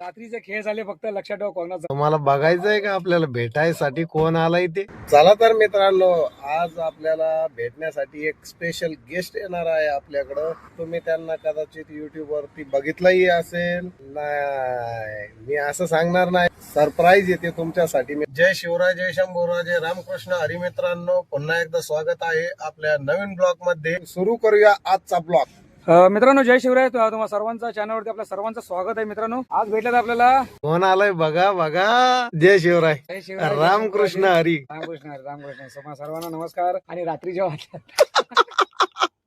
रात्रीचे खेळ झाले फक्त लक्षात ठेवा कोणाचा. तुम्हाला बघायचंय का आपल्याला भेटायसाठी कोण आलाय ते? चला तर मित्रांनो आज आपल्याला भेटण्यासाठी एक स्पेशल गेस्ट येणार आहे आपल्याकडं. तुम्ही त्यांना कदाचित युट्यूब वरती बघितलंही असेल. नाही मी असं सांगणार नाही. सरप्राईज येते तुमच्यासाठी. मी जय शिवराय जय शंभूराजे. रामकृष्ण हरी मित्रांनो पुन्हा एकदा स्वागत आहे आपल्या नवीन ब्लॉगमध्ये. सुरू करूया आजचा ब्लॉग मित्रांनो जय शिवराय. तु- तुम्हा सर्वांचा चॅनलवरती आपल्या सर्वांचं स्वागत आहे मित्रांनो. आज भेटलं आपल्याला कोण आलाय बघा बघा. जय शिवराय. जय शिवराय रामकृष्ण. हरी. रामकृष्ण हरी, रामकृष्ण सर्वांना नमस्कार आणि रात्री जेव्हा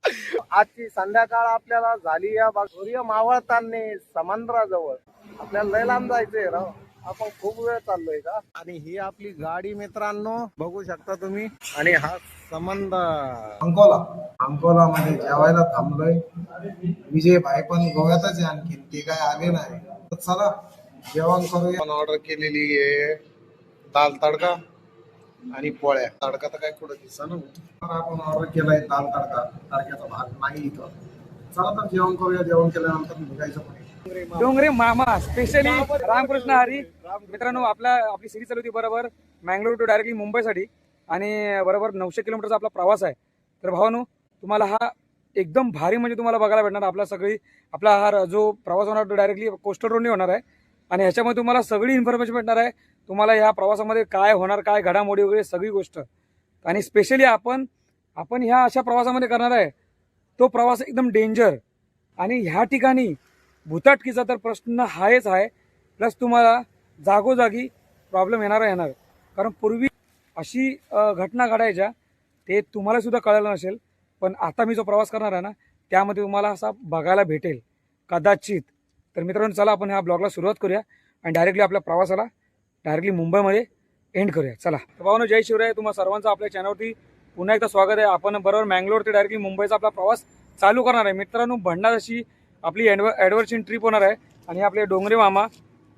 आजची संध्याकाळ आपल्याला झाली या बा- सूर्य मावळताना समुद्राजवळ. आपल्याला लय लांब जायचंय राव. आपण खूप वेळ चाललोय का? आणि ही आपली गाडी मित्रांनो बघू शकता तुम्ही. आणि हा संबंध अंकोला. अंकोला मध्ये जेवायला थांबलोय. विजय भाई पण गोव्यातच आहे आणखी ते काय आले नाही. तर चला जेवण करूया. आपण ऑर्डर केलेली आहे. दाल तडका आणि पोळ्या. तडका तर काय कुठं दिसा ना. तर आपण ऑर्डर केलाय दाल तडका. तडक्याचा भाग नाही इथं. चला तर जेवण करूया. जेवण केल्यानंतर निघायचं पुढे. डोंगरे मामा स्पेशली रामकृष्ण हरी. मित्रांनो आपल्या आपली सिरीज चालू होती बरोबर. मँगलोर टू डायरेक्टली मुंबईसाठी. आणि बरोबर नऊशे किलोमीटरचा आपला प्रवास आहे. तर भावानो तुम्हाला हा एकदम भारी म्हणजे तुम्हाला बघायला भेटणार. आपला सगळी आपला हा जो प्रवास होणार तो डायरेक्टली कोस्टल रोडने होणार आहे. आणि ह्याच्यामध्ये तुम्हाला सगळी इन्फॉर्मेशन भेटणार आहे. तुम्हाला ह्या प्रवासामध्ये काय होणार काय घडामोडी वगैरे सगळी गोष्ट. आणि स्पेशली आपण आपण ह्या अशा प्रवासामध्ये करणार आहे. तो प्रवास एकदम डेंजर आणि ह्या ठिकाणी भूताटकीचा तर प्रश्न आहेच आहे. प्लस तुम्हाला जागोजागी प्रॉब्लेम येणार येणार. कारण पूर्वी अशी घटना घडायच्या ते तुम्हाला सुद्धा कळालं नसेल. पण आता मी जो प्रवास करणार आहे ना त्यामध्ये तुम्हाला असा बघायला भेटेल. कदाचित. तर मित्रांनो चला आपण ह्या ब्लॉगला सुरुवात करूया आणि डायरेक्टली आपल्या प्रवासाला डायरेक्टली मुंबईमध्ये एंड करूया. चला. तर भावानो जय शिवराय. तुम्हा सर्वांचं आपल्या चॅनलवरती पुन्हा एकदा स्वागत आहे. आपण बरोबर मँगलोर ते डायरेक्टली मुंबईचा आपला प्रवास चालू करणार आहे. मित्रांनो भंडार अशी आपली ॲडव ॲडव्हर्चिंग ट्रिप होणार आहे आणि आपले डोंगरे मामा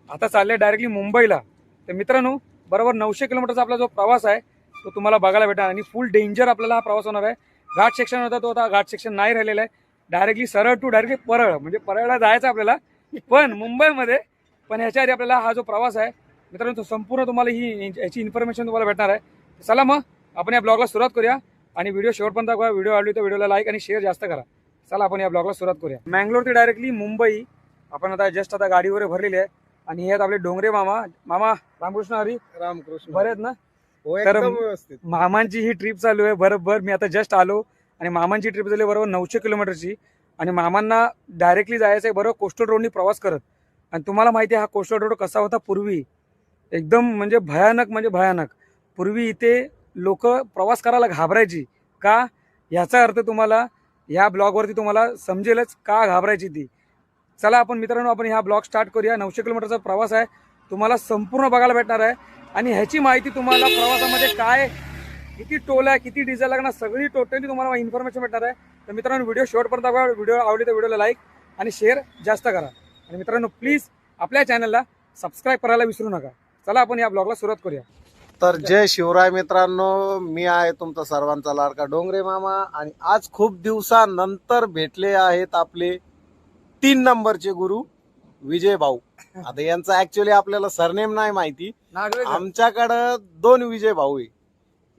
आता चालले डायरेक्टली मुंबईला. तर मित्रांनो बरोबर नऊशे किलोमीटरचा आपला जो प्रवास आहे तो तुम्हाला बघायला भेटणार आणि फुल डेंजर आपल्याला हा प्रवास होणार आहे. घाट सेक्शन होता तो आता घाट सेक्शन नाही राहिलेला आहे. डायरेक्टली सरळ टू डायरेक्टली परळ म्हणजे परळला जायचं आपल्याला पण मुंबईमध्ये पण ह्याच्या आधी आपल्याला हा जो प्रवास आहे मित्रांनो तो संपूर्ण तुम्हाला ही याची इन्फॉर्मेशन तुम्हाला भेटणार आहे. चला मग आपण या ब्लॉगला सुरुवात करूया आणि व्हिडिओ शेवटपर्यंत बघा व्हिडिओ आवडली तर व्हिडिओला लाईक आणि शेअर जास्त करा. चला आपण या ब्लॉगला सुरुवात करूया. मँगलोर ते डायरेक्टली मुंबई. आपण आता जस्ट आता गाडी वगैरे भरलेली आहे. आणि हे आहेत आपले डोंगरे मामा. मामा रामकृष्ण हरी. रामकृष्ण. बरे आहेत ना? हो तर- एकदम व्यवस्थित. मामांची ही ट्रिप चालू आहे. बरोबर मी आता जस्ट आलो आणि मामांची ट्रिप झाली बरोबर नऊशे किलोमीटरची. आणि मामांना डायरेक्टली जायचं आहे बरोबर कोस्टल रोडनी प्रवास करत. आणि तुम्हाला माहिती आहे हा कोस्टल रोड कसा होता? पूर्वी एकदम म्हणजे भयानक म्हणजे भयानक. पूर्वी इथे लोक प्रवास करायला घाबरायची. का? याचा अर्थ तुम्हाला ह्या ब्लॉगवरती तुम्हाला समजेलच का घाबरायची ती. चला आपण मित्रांनो आपण ह्या ब्लॉग स्टार्ट करूया. नऊशे किलोमीटरचा प्रवास आहे. तुम्हाला संपूर्ण बघायला भेटणार आहे. आणि ह्याची माहिती तुम्हाला प्रवासामध्ये काय किती टोल आहे किती डिझेल लागणार सगळी टोटली तुम्हाला इन्फॉर्मेशन भेटणार आहे. तर मित्रांनो व्हिडिओ शेवटपर्यंत बघा व्हिडिओ आवडली तर व्हिडिओला लाईक आणि शेअर जास्त करा. आणि मित्रांनो प्लीज आपल्या चॅनलला सबस्क्राईब करायला विसरू नका. चला आपण या ब्लॉगला सुरुवात करूया. तर जय शिवराय मित्रांनो मी आहे तुमचा सर्वांचा लाडका डोंगरे मामा आणि आज खूप दिवसानंतर भेटले आहेत आपले तीन नंबरचे गुरु विजय भाऊ. आता यांचा ऍक्च्युली आपल्याला सरनेम नाही माहिती. आमच्याकडं दोन विजय भाऊ आहे.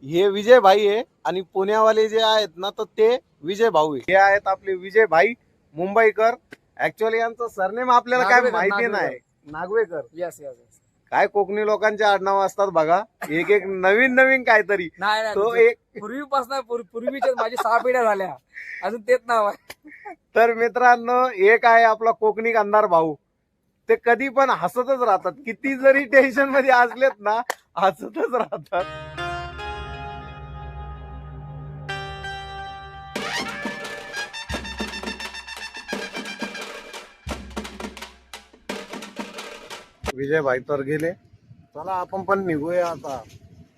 हे विजय भाई आहे आणि पुण्यावाले जे आहेत ना तर ते विजय भाऊ हे आहेत आपले विजय भाई मुंबईकर. ऍक्च्युअली यांचं सरनेम आपल्याला काय माहिती. नाही. नागवेकर. येस येस काय कोकणी लोकांचे आडनाव असतात बघा. एक एक नवीन नवीन काहीतरी. तो एक पूर्वीपासून पूर्वीच्या माझी सहा पिढ्या झाल्या. अजून तेच नाव आहे. तर मित्रांनो एक आहे आपला कोकणी कांदार भाऊ. ते कधी पण हसतच राहतात. किती जरी टेन्शनमध्ये असलेत ना हसतच राहतात. विजय भाई तर गेले. चला आपण पण निघूया आता.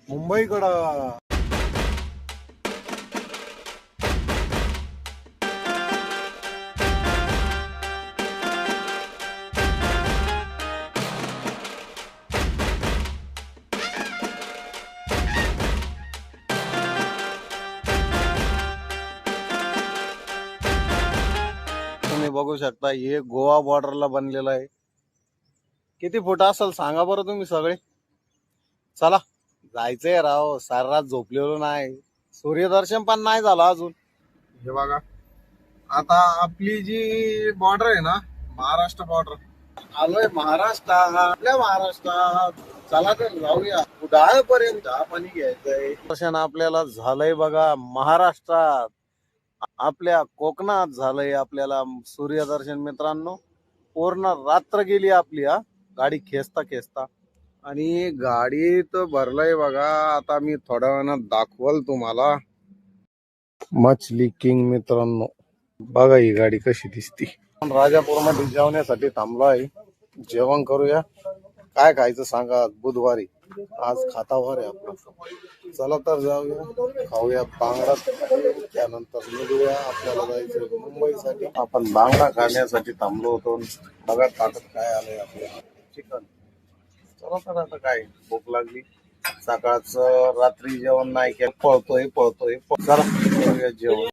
मुंबईकडं. तुम्ही बघू शकता हे गोवा बॉर्डरला बनलेलं आहे. किती फूट असेल सांगा बरं तुम्ही सगळे. चला जायचंय राव सारी रात झोपलेलो नाही. सूर्यदर्शन पण नाही झालं अजून. हे बघा आता आपली जी बॉर्डर आहे ना महाराष्ट्र बॉर्डर आलोय महाराष्ट्रात आपल्या महाराष्ट्रात. चला तर जाऊया. कुडाळ पर्यंत चहा पाणी घ्यायचंय दर्शन आपल्याला झालंय बघा महाराष्ट्रात. आपल्या कोकणात झालंय आपल्याला सूर्यदर्शन मित्रांनो. पूर्ण रात्र गेली आपली हा. गाडी खेचता खेचता. आणि गाडीत भरलंय बघा आता मी थोड्या वेळानं दाखवल तुम्हाला. मछली किंग मित्रांनो. बघा ही गाडी कशी दिसती. राजापूरमध्ये जेवण्यासाठी थांबलो आहे जेवण करूया. काय खायचं सांगा बुधवारी. आज खातावर आहे आपलं. चला तर जाऊया खाऊया बांगडा. त्यानंतर निघूया आपल्याला जायचं मुंबईसाठी. आपण बांगडा खाण्यासाठी थांबलो होतो. बघा ताकद काय आलंय आपल्याला चिकन. चला तर आता काय भूक लागली. सकाळचं रात्री जेवण नाही केलं. पळतोय पळतोय. चला जेवण.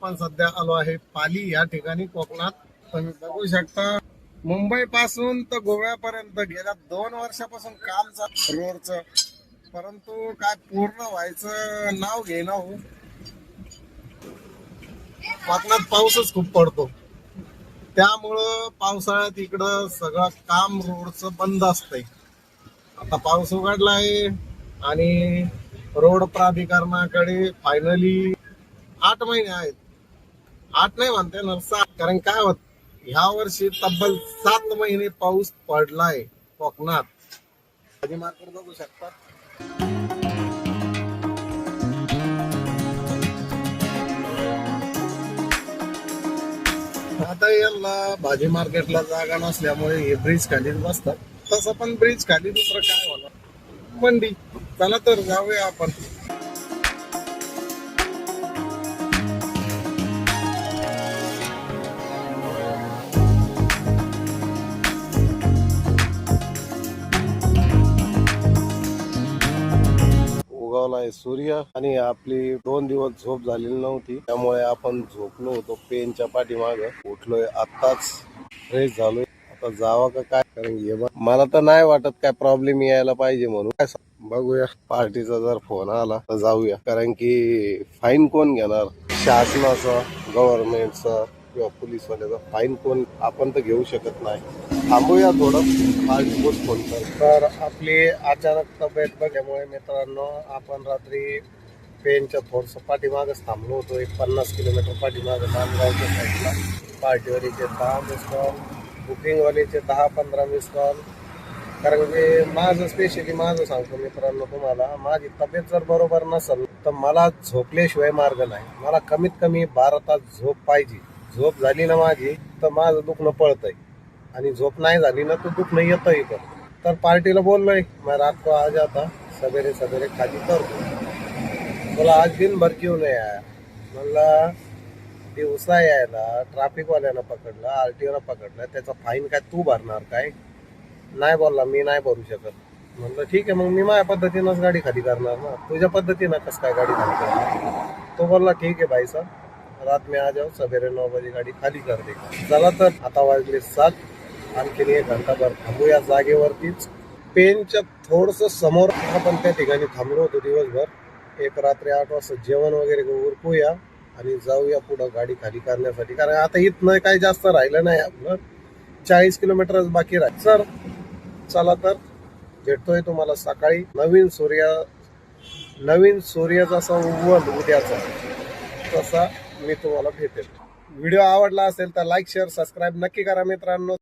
आपण सध्या आलो आहे पाली. या ठिकाणी कोकणात. तुम्ही बघू शकता. मुंबई पासून तर गोव्यापर्यंत गेल्या दोन वर्षापासून काम चालू रोडच. परंतु काय पूर्ण व्हायचं नाव घेणं हो. कोकणात पाऊसच खूप पडतो. त्यामुळं पावसाळ्यात इकडं सगळं काम रोडचं बंद असतंय. आता पाऊस उघडला आहे आणि रोड प्राधिकरणाकडे फायनली आठ महिने आहेत. आठ नाही म्हणते ना सात कारण काय होत ह्या वर्षी तब्बल सात महिने पाऊस पडलाय कोकणात. भाजी मार्केट बघू शकतात. आता यांना भाजी मार्केटला जागा नसल्यामुळे हे ब्रिज खालीच बसतात. तसं पण ब्रिज खाली दुसरं काय होणार? मंडी. चला तर जाऊया आपण. आहे सूर्य आणि आपली दोन दिवस झोप झालेली नव्हती. त्यामुळे आपण झोपलो होतो पेनच्या पाठीमाग. उठलोय आत्ताच फ्रेश झालोय. आता जावा का काय? कारण मला तर नाही वाटत काय प्रॉब्लेम यायला पाहिजे म्हणून. काय बघूया पार्टीचा जर फोन आला तर जाऊया. कारण की फाईन कोण घेणार? शासनाचा गव्हर्नमेंटचा किंवा पोलीसवाल्याचा फाईन कोण आपण तर घेऊ शकत नाही. थांबूया थोडं. पार्टी फोन कर. तर आपली अचानक तब्येत बघल्यामुळे मित्रांनो आपण रात्री पेनच्या थोडस पाठीमागच थांबलो होतो. एक पन्नास किलोमीटर पाठीमाग नांदगावच्या साईडला. पार्टीवालीचे दहा मिस कॉल बुकिंगवालीचे दहा पंधरा मिस कॉल कारण की माझं स्पेशली माझं सांगतो मित्रांनो तुम्हाला. माझी तब्येत जर बरोबर नसेल तर मला झोपल्याशिवाय मार्ग नाही. मला कमीत कमी बारा तास झोप पाहिजे. झोप झाली ना माझी तर माझं दुखणं पळतंय. आणि झोप नाही झाली ना तर दुखणं येतं इथं. तर पार्टीला बोललोय मग रात को आ जाता सवेरे सवेरे खाली करतो बोला आज दिन भर क्यों नाही आया? म्हणला दिवसा यायला ट्रॅफिकवाल्यानं पकडलं आर टी ओला पकडलं त्याचा फाईन काय तू भरणार काय? नाही बोलला मी नाही भरू शकत. म्हणलं ठीक आहे मग मी माझ्या पद्धतीनंच गाडी खाली करणार ना. तुझ्या पद्धतीनं कसं काय गाडी खाली करणार? तो बोलला ठीक आहे भाई साहेब रात में आ जाओ सवेरे नौ बजे गाडी खाली कर दे चला तर आता वाजले सात आणखीन एक घंटाभर थांबूया जागेवरतीच. पेनच्या थोडस समोर आपण त्या ठिकाणी थांबलो होतो दिवसभर. एक रात्री आठ वाजता जेवण वगैरे उरकूया आणि जाऊया पुढं गाडी खाली करण्यासाठी. कारण आता इथनं काही जास्त राहिलं नाही आपलं. चाळीस किलोमीटरच बाकी राहील. सर चला तर. भेटतोय तुम्हाला सकाळी. नवीन सूर्य नवीन सूर्य जसा उगवल उद्याचा. तसा मी तुम्हाला भेटेल. व्हिडिओ आवडला असेल तर लाईक शेअर सबस्क्राईब नक्की करा मित्रांनो.